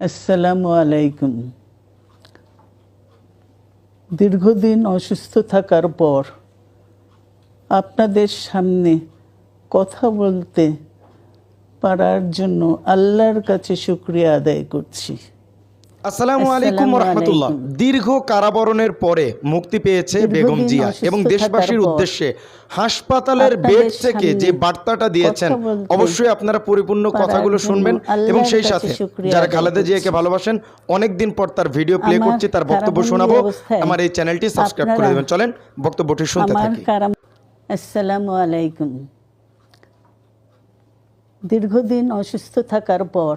আসসালামু আলাইকুম। দীর্ঘদিন অসুস্থ থাকার পর আপনাদের সামনে কথা বলতে পারার জন্য আল্লাহর কাছে শুক্রিয়া আদায় করছি। আসসালামু আলাইকুম রহমতুল্লাহ। দীর্ঘ কারাবরণের পরে মুক্তি পেয়েছে বেগম জিয়া এবং দেশবাসীর উদ্দেশ্যে হাসপাতালের বেড থেকে যে বার্তাটা দিয়েছেন অবশ্যই আপনারা পরিপূর্ণ কথাগুলো শুনবেন এবং সেই সাথে যারা খালেদা জিয়াকে। ভালোবাসেন অনেকদিন পর তার ভিডিও প্লে করছি তার বক্তব্য শোনাবো। আমার এই চ্যানেলটি সাবস্ক্রাইব করে দেবেন। চলেন বক্তব্যটি শুনতে থাকি। আসসালামু আলাইকুম। দীর্ঘদিন অসুস্থ থাকার পর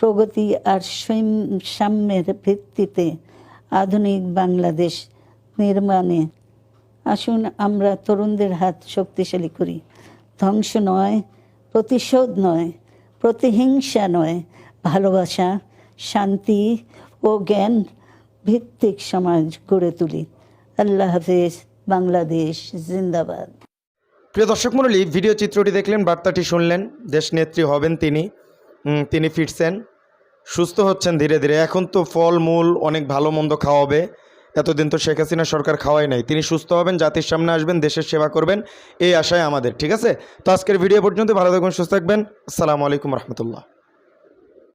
প্রগতি আর সৈম- সাম্যের ভিত্তিতে আধুনিক বাংলাদেশ নির্মাণে। আসুন আমরা তরুণদের হাত শক্তিশালী করি। ধ্বংস নয়, প্রতিশোধ নয়, প্রতিহিংসা নয়, ভালোবাসা, শান্তি ও জ্ঞান ভিত্তিক সমাজ গড়ে তুলি। আল্লাহ হাফেজ, বাংলাদেশ জিন্দাবাদ। প্রিয় দর্শক মণ্ডলী, ভিডিও চিত্রটি দেখলেন, বার্তাটি শুনলেন দেশ নেত্রী হবেন তিনি। তিনি ফিরছেন। সুস্থ হচ্ছেন ধীরে ধীরে। এখন তো ফল মূল অনেক ভালো মন্দ খাওয়াবে। এতদিন তো শেখ হাসিনা সরকার খাওয়াই নাই। তিনি সুস্থ হবেন, জাতির সামনে আসবেন, দেশের সেবা করবেন। এই আশায় আমাদের, ঠিক আছে? তো আজকের ভিডিও পর্যন্ত ভালো থাকবেন, সুস্থ থাকবেন। আসসালামু আলাইকুম রহমতুল্লাহ।